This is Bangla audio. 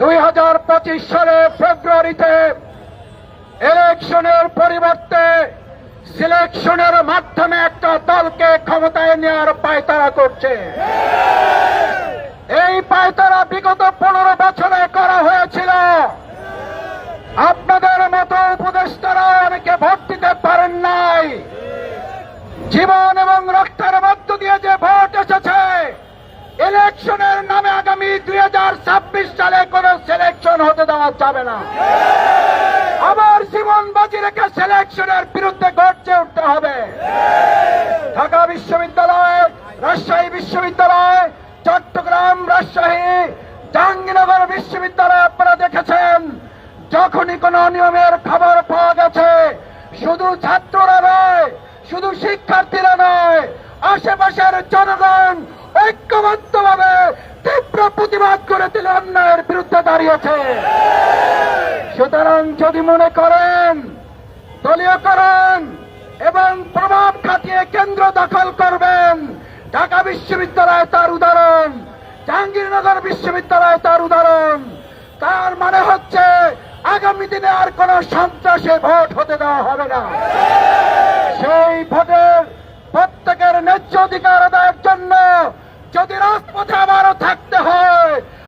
দুই হাজার পঁচিশ সালে ফেব্রুয়ারিতে ইলেকশনের পরিবর্তে সিলেকশনের মাধ্যমে একটা দলকে ক্ষমতায় নেওয়ার পায়তারা করছে। এই পায়তারা বিগত পনেরো বছরে করা হয়েছিল। আপনাদের মতো উপদেষ্টারা অনেকে ভোট দিতে পারেন নাই। জীবন এবং রক্তের মধ্য দিয়ে ইলেকশনের নামে আগামী দুই হাজার ছাব্বিশ সালে কোন সিলেকশন হতে দেওয়া যাবে না। আবার জীবন বাজি রেখে সিলেকশনের বিরুদ্ধে গর্জে উঠতে হবে। ঢাকা বিশ্ববিদ্যালয়, রাজশাহী বিশ্ববিদ্যালয়, চট্টগ্রাম, রাজশাহী, জাহাঙ্গীরনগর বিশ্ববিদ্যালয় আপনারা দেখেছেন, যখনই কোন নিয়মের খবর পাওয়া গেছে, শুধু ছাত্ররা নয়, শুধু শিক্ষার্থীরা নয়, আশেপাশের জনগণ ঐক্যবদ্ধভাবে তীব্র প্রতিবাদ করে দিল অন্যায়ের বিরুদ্ধে দাঁড়িয়েছে। সুতরাং যদি মনে করেন দলীয়করণ এবং প্রভাব খাটিয়ে কেন্দ্র দখল করবেন, ঢাকা বিশ্ববিদ্যালয় তার উদাহরণ, জাহাঙ্গীরনগর বিশ্ববিদ্যালয় তার উদাহরণ, তার মানে হচ্ছে আগামী দিনে আর কোন সন্ত্রাসে ভোট হতে দেওয়া হবে না। সেই ভোটের প্রত্যেকের ন্যায্য অধিকার আদায়ের জন্য যদি রাজপথে আবারও থাকতে হয়